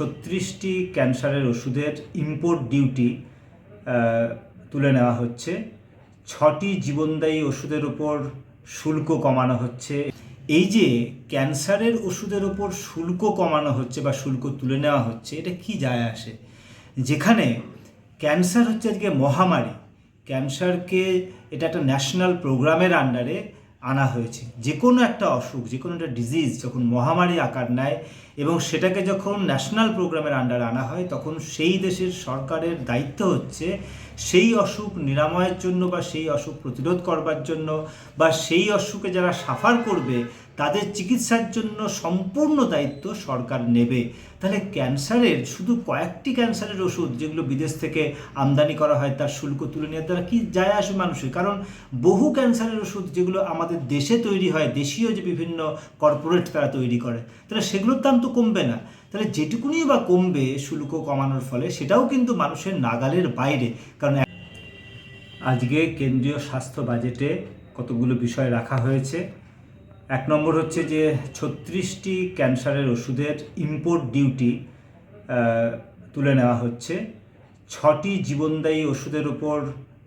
ছত্রিশটি ক্যান্সারের ওষুধের import duty তুলে নেওয়া হচ্ছে। ছটি জীবনদায়ী ওষুধের ওপর শুল্ক কমানো হচ্ছে। এই যে ক্যান্সারের ওষুধের ওপর শুল্ক কমানো হচ্ছে বা শুল্ক তুলে নেওয়া হচ্ছে, এটা কি যায় আসে? যেখানে ক্যান্সার হচ্ছে আজকে মহামারী। ক্যান্সারকে এটা একটা ন্যাশনাল প্রোগ্রামের আন্ডারে আনা হয়েছে। যে কোনো একটা অসুখ যে কোনো একটা ডিজিজ যখন মহামারী আকার নেয় এবং সেটাকে যখন ন্যাশনাল প্রোগ্রামের আন্ডারে আনা হয়, তখন সেই দেশের সরকারের দায়িত্ব হচ্ছে সেই অসুখ নিরাময়ের জন্য বা সেই অসুখ প্রতিরোধ করবার জন্য বা সেই অসুখে যারা সাফার করবে, তাদের চিকিৎসার জন্য সম্পূর্ণ দায়িত্ব সরকার নেবে। তাহলে ক্যান্সারের, শুধু কয়েকটি ক্যান্সারের ওষুধ যেগুলো বিদেশ থেকে আমদানি করা হয়, তার শুল্ক তুলে নেওয়ার দ্বারা কি যায় আসে মানুষের কারণ বহু ক্যান্সারের ওষুধ যেগুলো আমাদের দেশে তৈরি হয়, দেশীয় যে বিভিন্ন কর্পোরেট তারা তৈরি করে, তাহলে সেগুলোর দাম তো কমবে না। তাহলে যেটুকুনি বা কমবে শুল্ক কমানোর ফলে, সেটাও কিন্তু মানুষের নাগালের বাইরে। কারণ আজকে কেন্দ্রীয় স্বাস্থ্য বাজেটে কতগুলো বিষয় রাখা হয়েছে। এক নম্বর হচ্ছে যে, ছত্রিশটি ক্যান্সারের ওষুধের ইম্পোর্ট ডিউটি তুলে নেওয়া হচ্ছে। ছটি জীবনদায়ী ওষুধের ওপর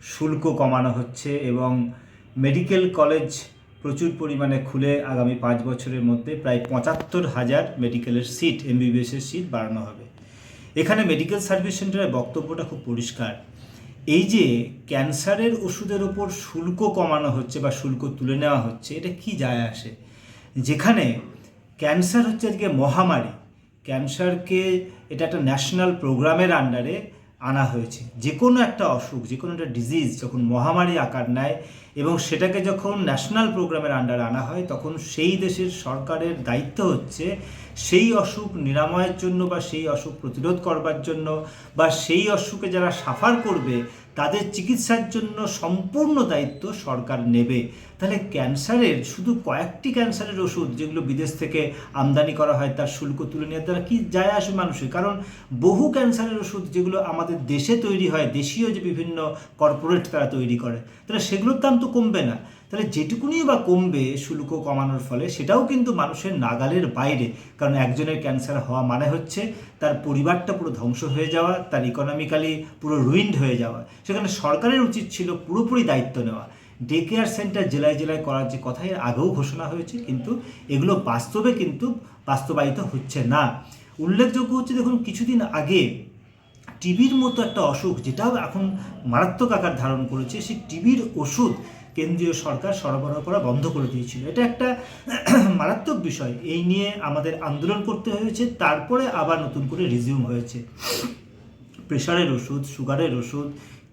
শুল্ক কমানো হচ্ছে এবং মেডিকেল কলেজ প্রচুর পরিমাণে খুলে আগামী পাঁচ বছরের মধ্যে প্রায় পঁচাত্তর হাজার মেডিকেলের সিট এমবিবিএসের সিট বাড়ানো হবে। এখানে মেডিকেল সার্ভিস সেন্টারের বক্তব্যটা খুব পরিষ্কার। এই যে ক্যান্সারের ওষুধের ওপর শুল্ক কমানো হচ্ছে বা শুল্ক তুলে নেওয়া হচ্ছে, এটা কি যায় আসে? যেখানে ক্যান্সার হচ্ছে আজকে মহামারী, ক্যান্সারকে এটা একটা ন্যাশনাল প্রোগ্রামের আন্ডারে আনা হয়েছে। যে কোনো একটা অসুখ যে কোনো একটা ডিজিজ যখন মহামারী আকার নেয় এবং সেটাকে যখন ন্যাশনাল প্রোগ্রামের আন্ডারে আনা হয়, তখন সেই দেশের সরকারের দায়িত্ব হচ্ছে সেই অসুখ নিরাময়ের জন্য বা সেই অসুখ প্রতিরোধ করবার জন্য বা সেই অসুখে যারা সাফার করবে, তাদের চিকিৎসার জন্য সম্পূর্ণ দায়িত্ব সরকার নেবে। তাহলে ক্যান্সারের শুধু কয়েকটি ক্যান্সারের ওষুধ যেগুলো বিদেশ থেকে আমদানি করা হয়, তার শুল্ক তুলে নেওয়ার দ্বারা কি যায় আসে মানুষের? কারণ বহু ক্যান্সারের ওষুধ যেগুলো আমাদের দেশে তৈরি হয়, দেশীয় যে বিভিন্ন কর্পোরেট তারা তৈরি করে, তাহলে সেগুলোর দাম তো কমবে না। তাহলে যেটুকুনি বা কমবে শুল্ক কমানোর ফলে, সেটাও কিন্তু মানুষের নাগালের বাইরে। কারণ একজনের ক্যান্সার হওয়া মানে হচ্ছে তার পরিবারটা পুরো ধ্বংস হয়ে যাওয়া, তার ইকোনমিক্যালি পুরো রুইন্ড হয়ে যাওয়া। সেখানে সরকারের উচিত ছিল পুরোপুরি দায়িত্ব নেওয়া। ডে কেয়ার সেন্টার জেলায় জেলায় করার যে কথা এর আগেও ঘোষণা হয়েছে, কিন্তু এগুলো বাস্তবে কিন্তু বাস্তবায়িত হচ্ছে না। উল্লেখযোগ্য হচ্ছে, দেখুন, কিছুদিন আগে টিবির মতো একটা অসুখ যেটাও এখন মারাত্মক আকার ধারণ করেছে, সেই টিবির ওষুধ কেন্দ্রীয় সরকার সরবরাহ করা বন্ধ করে দিয়েছিল। এটা একটা মারাত্মক বিষয়। এই নিয়ে আমাদের আন্দোলন করতে হয়েছে, তারপরে আবার নতুন করে রিজিউম হয়েছে। প্রেশারের ওষুধ, সুগারের ওষুধ,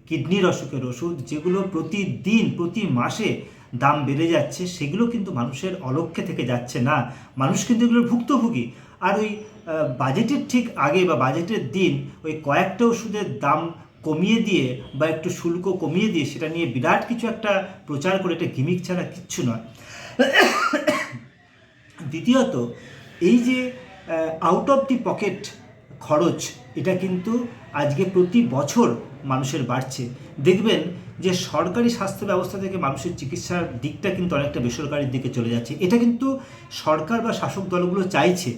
কিডনির অসুখের ওষুধ, যেগুলো প্রতিদিন, প্রতি মাসে দাম বেড়ে যাচ্ছে, সেগুলো কিন্তু মানুষের অলক্ষ্যে থেকে যাচ্ছে না। মানুষ কিন্তু এগুলোর ভুক্তভোগী। আর ওই বাজেটের ঠিক আগে বা বাজেটের দিন ওই কয়েকটা ওষুধের দাম কমিয়ে দিয়ে বা একটু শুল্ক কমিয়ে দিয়ে সেটা নিয়ে বিরাট কিছু একটা প্রচার করে, এটা গিমিক ছাড়া কিচ্ছু নয়। দ্বিতীয়ত, এই যে আউট অফ দি পকেট খরচ, এটা কিন্তু আজকে প্রতি বছর মানুষের বাড়ছে। দেখবেন যে, সরকারি স্বাস্থ্য ব্যবস্থা থেকে মানুষের চিকিৎসার দিকটা কিন্তু অনেকটা বেসরকারির দিকে চলে যাচ্ছে। এটা কিন্তু সরকার বা শাসক দলগুলো চাইছে।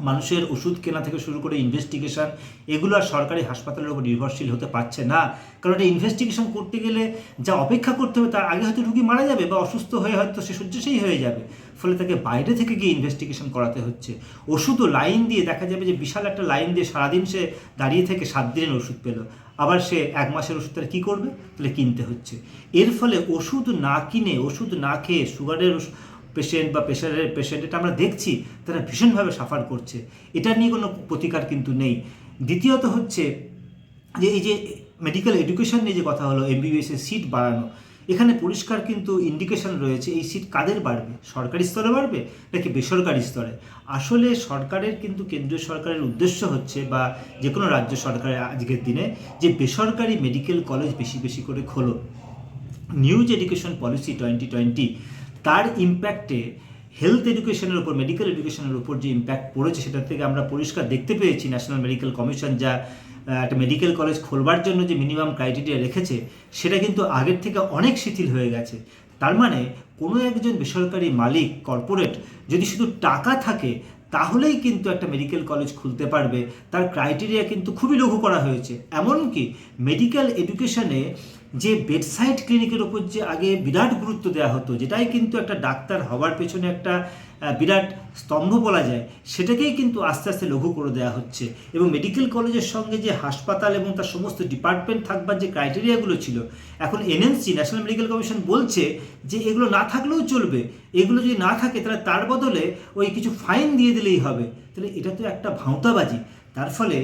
মানুষের ওষুধ কেনা থেকে শুরু করে ইনভেস্টিগেশন এগুলো আর সরকারি হাসপাতালের উপর নির্ভরশীল হতে পারছে না। কারণ এটা ইনভেস্টিগেশন করতে গেলে যা অপেক্ষা করতে হবে, তার আগে হয়তো রুগী মারা যাবে বা অসুস্থ হয়ে হয়তো সে শয্যাশায়ী হয়ে যাবে। ফলে তাকে বাইরে থেকে গিয়ে ইনভেস্টিগেশন করাতে হচ্ছে। ওষুধও লাইন দিয়ে দেখা যাবে যে বিশাল একটা লাইন দিয়ে সারাদিন সে দাঁড়িয়ে থেকে সাত দিনের ওষুধ পেল। আবার সে এক মাসের ওষুধ তারা কী করবে? তাহলে কিনতে হচ্ছে। এর ফলে ওষুধ না কিনে, ওষুধ না খেয়ে সুগারের পেশেন্ট বা প্রেশারের পেশেন্ট এটা আমরা দেখছি, তারা ভীষণভাবে সাফার করছে। এটা নিয়ে কোনো প্রতিকার কিন্তু নেই। দ্বিতীয়ত হচ্ছে যে, এই যে মেডিকেল এডুকেশন নিয়ে যে কথা হলো এমবিবিএস এর সিট বাড়ানো, এখানে পরিষ্কার কিন্তু ইন্ডিকেশন রয়েছে, এই সিট কাদের বাড়বে? সরকারি স্তরে বাড়বে নাকি বেসরকারি স্তরে? আসলে সরকারের কিন্তু কেন্দ্রীয় সরকারের উদ্দেশ্য হচ্ছে বা যে কোনো রাজ্য সরকারের আজকের দিনে যে বেসরকারি মেডিকেল কলেজ বেশি বেশি করে খোলো। News education policy twenty twenty তার ইম্প্যাক্টে হেলথ এডুকেশনের উপর মেডিকেল এডুকেশনের উপর যে ইম্প্যাক্ট পড়েছে সেটা থেকে আমরা পরিষ্কার দেখতে পেয়েছি। ন্যাশনাল মেডিকেল কমিশন যা একটা মেডিকেল কলেজ খোলবার জন্য যে মিনিমাম ক্রাইটেরিয়া রেখেছে, সেটা কিন্তু আগের থেকে অনেক শিথিল হয়ে গেছে। তার মানে কোনো একজন বেসরকারি মালিক কর্পোরেট যদি শুধু টাকা থাকে, তাহলেই কিন্তু একটা মেডিকেল কলেজ খুলতে পারবে। তার ক্রাইটেরিয়া কিন্তু খুবই লঘু করা হয়েছে। এমনকি মেডিকেল এডুকেশনে যে বেডসাইড ক্লিনিকের ওপর যে আগে বিরাট গুরুত্ব দেওয়া হতো, যেটাই কিন্তু একটা ডাক্তার হওয়ার পেছনে একটা বিরাট স্তম্ভ বলা যায়, সেটাকেই কিন্তু আস্তে আস্তে লঘু করে দেওয়া হচ্ছে। এবং মেডিকেল কলেজের সঙ্গে যে হাসপাতাল এবং তার সমস্ত ডিপার্টমেন্ট থাকবার যে ক্রাইটেরিয়াগুলো ছিল, এখন এনএনসি ন্যাশনাল মেডিকেল কমিশন বলছে যে এগুলো না থাকলেও চলবে। এগুলো যদি না থাকে, তাহলে তার বদলে ওই কিছু ফাইন দিয়ে দিলেই হবে। তাহলে এটা তো একটা ভাঁওতাবাজি। তার ফলে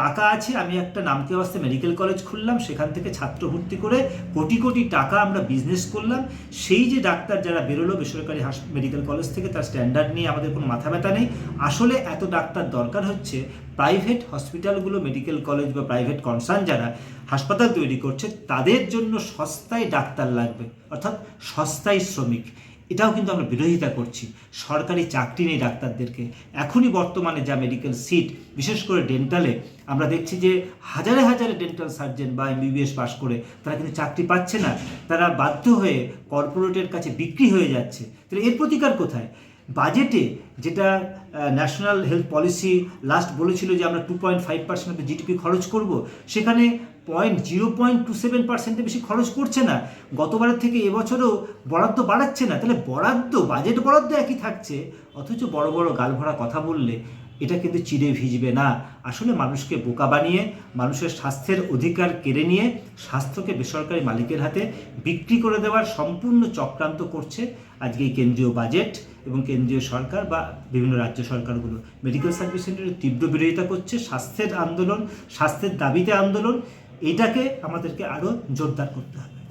টাকা আছে, আমি একটা নামকে অবস্থা মেডিকেল কলেজ খুললাম, সেখান থেকে ছাত্র ভর্তি করে কোটি কোটি টাকা আমরা বিজনেস করলাম। সেই যে ডাক্তার যারা বেরোলো বেসরকারি হাস মেডিকেল কলেজ থেকে, তার স্ট্যান্ডার্ড নিয়ে আমাদের কোনো মাথা ব্যথা নেই। আসলে এত ডাক্তার দরকার হচ্ছে প্রাইভেট হসপিটালগুলো মেডিকেল কলেজ বা প্রাইভেট কনসার্ন যারা হাসপাতাল তৈরি করছে, তাদের জন্য সস্তায় ডাক্তার লাগবে। অর্থাৎ সস্তায় শ্রমিক। এটাও কিন্তু আমরা বিরোধিতা করছি। সরকারি চাকরি নেই ডাক্তারদেরকে। এখনই বর্তমানে যা মেডিকেল সিট বিশেষ করে ডেন্টালে আমরা দেখছি যে হাজারে হাজারে ডেন্টাল সার্জন বা এমবিবিএস পাশ করে তারা কিন্তু চাকরি পাচ্ছে না। তারা বাধ্য হয়ে কর্পোরেটের কাছে বিক্রি হয়ে যাচ্ছে। তাহলে এর প্রতিকার কোথায়? বাজেটে যেটা ন্যাশনাল হেলথ পলিসি লাস্ট বলেছিল যে আমরা two point five percent GDP খরচ করব, সেখানে point zero point two seven পার্সেন্টে বেশি খরচ করছে না। গতবারের থেকে এবছরও বরাদ্দ বাড়াচ্ছে না। তাহলে বরাদ্দ বাজেট বরাদ্দ একই থাকছে, অথচ বড় বড় গালভরা কথা বললে এটা কিন্তু চিড়ে ভিজবে না। আসলে মানুষকে বোকা বানিয়ে, মানুষের স্বাস্থ্যের অধিকার কেড়ে নিয়ে, স্বাস্থ্যকে বেসরকারি মালিকের হাতে বিক্রি করে দেওয়ার সম্পূর্ণ চক্রান্ত করছে আজকে এই কেন্দ্রীয় বাজেট এবং কেন্দ্রীয় সরকার বা বিভিন্ন রাজ্য সরকারগুলো। মেডিকেল সার্ভিস সেন্টারের তীব্র বিরোধিতা করছে, স্বাস্থ্যের আন্দোলন, স্বাস্থ্যের দাবিতে আন্দোলন, এটাকে আমাদেরকে আরও জোরদার করতে হবে।